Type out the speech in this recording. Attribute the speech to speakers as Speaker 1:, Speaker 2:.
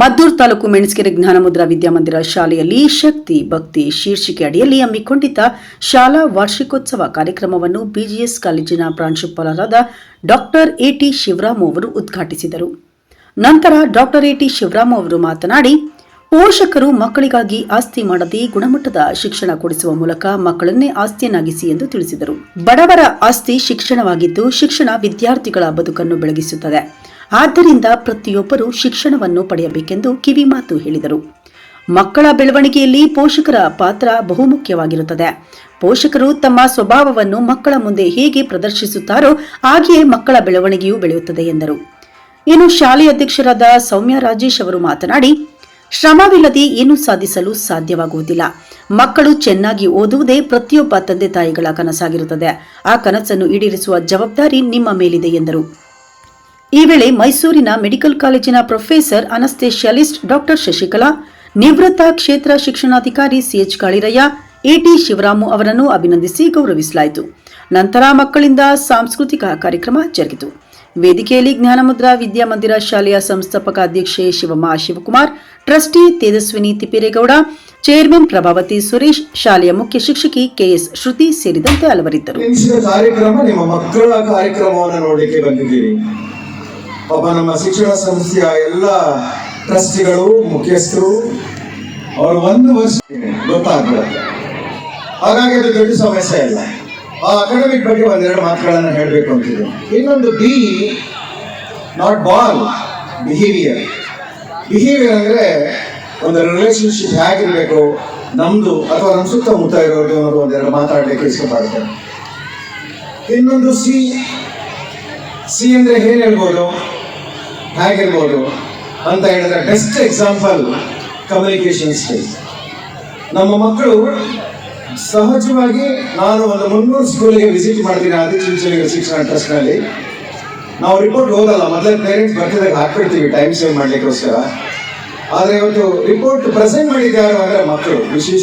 Speaker 1: ಮದ್ದೂರು ತಾಲೂಕು ಮೆಣಸ್ಕೆರೆ ಜ್ಞಾನಮುದ್ರಾ ವಿದ್ಯಾಮಂದಿರ ಶಾಲೆಯಲ್ಲಿ ಶಕ್ತಿ, ಭಕ್ತಿ ಶೀರ್ಷಿಕೆ ಅಡಿಯಲ್ಲಿ ಹಮ್ಮಿಕೊಂಡಿದ್ದ ಶಾಲಾ ವಾರ್ಷಿಕೋತ್ಸವ ಕಾರ್ಯಕ್ರಮವನ್ನು ಬಿಜಿಎಸ್ ಕಾಲೇಜಿನ ಪ್ರಾಂಶುಪಾಲರಾದ ಡಾಕ್ಟರ್ ಎಟಿ ಶಿವರಾಮ್ ಅವರು ಉದ್ಘಾಟಿಸಿದರು. ನಂತರ ಡಾಕ್ಟರ್ ಎಟಿ ಶಿವರಾಮ್ ಅವರು ಮಾತನಾಡಿ, ಪೋಷಕರು ಮಕ್ಕಳಿಗಾಗಿ ಆಸ್ತಿ ಮಾಡದೇ ಗುಣಮಟ್ಟದ ಶಿಕ್ಷಣ ಕೊಡಿಸುವ ಮೂಲಕ ಮಕ್ಕಳನ್ನೇ ಆಸ್ತಿಯನ್ನಾಗಿಸಿ ಎಂದು ತಿಳಿಸಿದರು. ಬಡವರ ಆಸ್ತಿ ಶಿಕ್ಷಣವಾಗಿದ್ದು, ಶಿಕ್ಷಣ ವಿದ್ಯಾರ್ಥಿಗಳ ಬದುಕನ್ನು ಬೆಳಗಿಸುತ್ತದೆ. ಆದ್ದರಿಂದ ಪ್ರತಿಯೊಬ್ಬರು ಶಿಕ್ಷಣವನ್ನು ಪಡೆಯಬೇಕೆಂದು ಕಿವಿಮಾತು ಹೇಳಿದರು. ಮಕ್ಕಳ ಬೆಳವಣಿಗೆಯಲ್ಲಿ ಪೋಷಕರ ಪಾತ್ರ ಬಹುಮುಖ್ಯವಾಗಿರುತ್ತದೆ. ಪೋಷಕರು ತಮ್ಮ ಸ್ವಭಾವವನ್ನು ಮಕ್ಕಳ ಮುಂದೆ ಹೇಗೆ ಪ್ರದರ್ಶಿಸುತ್ತಾರೋ ಹಾಗೆಯೇ ಮಕ್ಕಳ ಬೆಳವಣಿಗೆಯೂ ಬೆಳೆಯುತ್ತದೆ ಎಂದರು. ಇನ್ನು ಶಾಲೆ ಅಧ್ಯಕ್ಷರಾದ ಸೌಮ್ಯ ರಾಜೇಶ್ ಅವರು ಮಾತನಾಡಿ, ಶ್ರಮವಿಲ್ಲದೆ ಏನೂ ಸಾಧಿಸಲು ಸಾಧ್ಯವಾಗುವುದಿಲ್ಲ. ಮಕ್ಕಳು ಚೆನ್ನಾಗಿ ಓದುವುದೇ ಪ್ರತಿಯೊಬ್ಬ ತಂದೆ ತಾಯಿಗಳ ಕನಸಾಗಿರುತ್ತದೆ. ಆ ಕನಸನ್ನು ಈಡೇರಿಸುವ ಜವಾಬ್ದಾರಿ ನಿಮ್ಮ ಮೇಲಿದೆ ಎಂದರು. ಈ ವೇಳೆ ಮೈಸೂರಿನ ಮೆಡಿಕಲ್ ಕಾಲೇಜಿನ ಪ್ರೊಫೆಸರ್, ಅನಸ್ಥೇಷಿಯಲಿಸ್ಟ್ ಡಾಕ್ಟರ್ ಶಶಿಕಲಾ, ನಿವೃತ್ತ ಕ್ಷೇತ್ರ ಶಿಕ್ಷಣಾಧಿಕಾರಿ ಸಿಎಚ್ ಕಾಳಿರಯ್ಯ ಎಟಿ ಶಿವರಾಮು ಅವರನ್ನು ಅಭಿನಂದಿಸಿ ಗೌರವಿಸಲಾಯಿತು. ನಂತರ ಮಕ್ಕಳಿಂದ ಸಾಂಸ್ಕೃತಿಕ ಕಾರ್ಯಕ್ರಮ ಜರುಗಿತು. ವೇದಿಕೆಯಲ್ಲಿ ಜ್ಞಾನಮುದ್ರಾ ವಿದ್ಯಾಮಂದಿರ ಶಾಲೆಯ ಸಂಸ್ಥಾಪಕ ಅಧ್ಯಕ್ಷೆ ಶಿವಮ್ಮ ಶಿವಕುಮಾರ್, ಟ್ರಸ್ಟಿ ತೇಜಸ್ವಿನಿ ತಿಪ್ಪೇರೇಗೌಡ, ಚೇರ್ಮನ್ ಪ್ರಭಾವತಿ ಸುರೇಶ್, ಶಾಲೆಯ ಮುಖ್ಯ ಶಿಕ್ಷಕಿ ಕೆಎಸ್ ಶ್ರುತಿ ಸೇರಿದಂತೆ ಹಲವರಿದ್ದರು.
Speaker 2: ಕಾರ್ಯಕ್ರಮ ನಿಮ್ಮ ಶಿಕ್ಷಣ ಸಂಸ್ಥೆಯ ಎಲ್ಲ ಟ್ರಸ್ಟಿಗಳು, ಮುಖ್ಯಸ್ಥರು, ಅವರು ಒಂದು ವರ್ಷ ಗೊತ್ತಾಗ್ಬಿಡುತ್ತೆ. ಹಾಗಾಗಿ ಅದು ದೊಡ್ಡ ಸಮಸ್ಯೆ ಇಲ್ಲ ಆ ಅಕಾಡೆಮಿಕ್ ಬಗ್ಗೆ ಒಂದೆರಡು ಮಾತುಗಳನ್ನು ಹೇಳಬೇಕು ಅಂತಿದೆ ಇನ್ನೊಂದು B, not ball, behaviour. Behaviour ಅಂದ್ರೆ ಒಂದು ರಿಲೇಶನ್ಶಿಪ್ ಹೇಗಿರಬೇಕು, ನಮ್ದು ಅಥವಾ ನಮ್ಮ ಸುತ್ತಮುತ್ತ ಇರೋದು ಅನ್ನೋದು ಒಂದೆರಡು ಮಾತಾಡಲಿಕ್ಕೆ ಇಷ್ಟಪಡ್ತೇನೆ ಇನ್ನೊಂದು ಸಿ ಸಿ ಅಂದ್ರೆ ಏನು ಹೇಳ್ಬೋದು? ಹೇಗಿರ್ಬೋದು ಅಂತ ಹೇಳಿದ್ರೆ ಬೆಸ್ಟ್ ಎಕ್ಸಾಂಪಲ್ ಕಮ್ಯುನಿಕೇಶನ್ ಸ್ಕಿಲ್ಸ್ ನಮ್ಮ ಮಕ್ಕಳು ಸಹಜವಾಗಿ ನಾನು ಒಂದು ಮುನ್ನೂರು ಸ್ಕೂಲಿಗೆ ವಿಸಿಟ್ ಮಾಡ್ತೀನಿ ಆದಿಚುಂಚಲಿಗ ಶಿಕ್ಷಣ ಟ್ರಸ್ಟ್ನಲ್ಲಿ ನಾವು ರಿಪೋರ್ಟ್ ಓದಲ್ಲ ಮೊದಲೇ ಪೇರೆಂಟ್ಸ್ ಬರ್ತಿದಾಗ ಹಾಕ್ಬಿಡ್ತೀವಿ ಟೈಮ್ ಸೇವ್ ಮಾಡ್ಲಿಕ್ಕೋಸ್ಕರ. ಆದರೆ ಇವತ್ತು ರಿಪೋರ್ಟ್ ಪ್ರೆಸೆಂಟ್ ಮಾಡಿದ್ದಾರೆ ಅಂದರೆ ಮಕ್ಕಳು, ವಿಶೇಷ